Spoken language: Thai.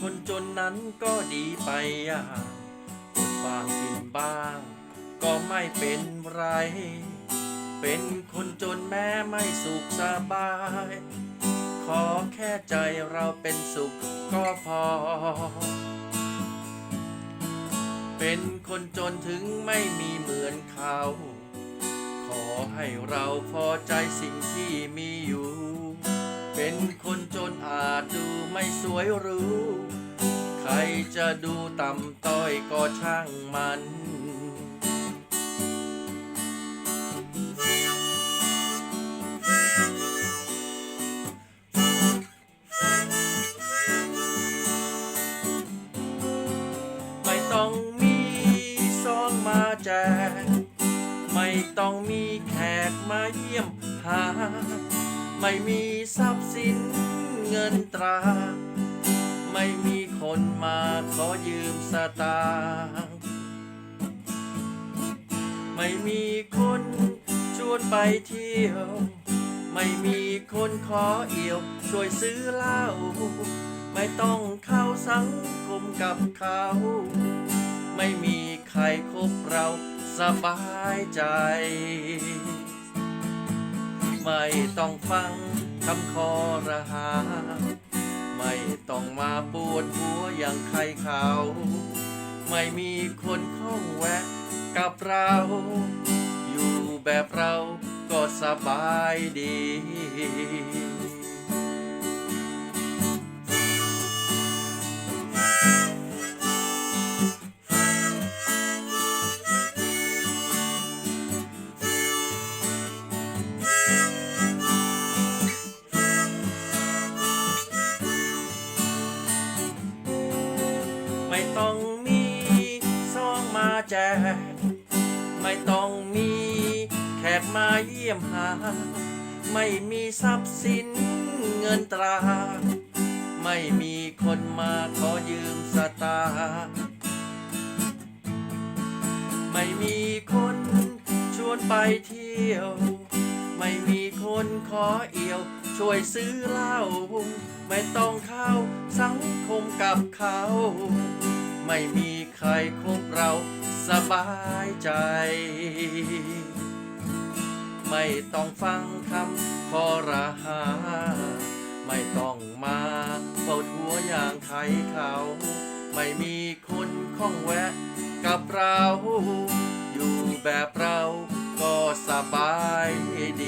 คนจนนั้นก็ดีไปอย่างอดบ้างกินบ้าง ก็ไม่เป็นไร เป็นคนจนแม้ไม่สุขสบาย ขอแค่ใจเราเป็นสุขก็พอ เป็นคนจนถึงไม่มีเหมือนเขา ขอให้เราพอใจสิ่งที่มีอยู่ เป็นคนจนอาจดูไม่สวยหรู ครจะดูต่ำต้อยก็ช่างมัน ไม่ต้องมีซองมาแจก ไม่ต้องมีแขกมาเยี่ยมหา ไม่มีทรัพย์สินเงินตรา ไม่มีคนมาขอยืมสตางค์ไม่มีคนชวนไปเที่ยว ไม่มีคนขอเอี่ยว ช่วยซื้อเหล้าไม่ต้องเข้าสังคมกับเขา ไม่มีใครคบเราสบายใจ ไม่ต้องฟังคำคอระหา ไม่ต้องมาปวดหัวอย่างใครเขา ไม่มีคนข้องแวะกับเรา อยู่แบบเราก็สบายดี ไม่ต้องมีซองมาแจก ไม่ต้องมีแขกมาเยี่ยมหา ไม่มีทรัพย์สินเงินตรา ไม่มีคนมาขอยืมสตางไม่มีคนชวนไปเที่ยว ไม่มีคนขอเอี่ยว ช่วยซื้อเหล้าไม่ต้องเข้าสังคมกับเขา ไม่มีใครคบเราสบายใจ ไม่ต้องฟังคำคอรหา ไม่ต้องมาเปวดหัวอย่างใครเขา ไม่มีคนข้องแวะกับเรา อยู่แบบเราก็สบายดี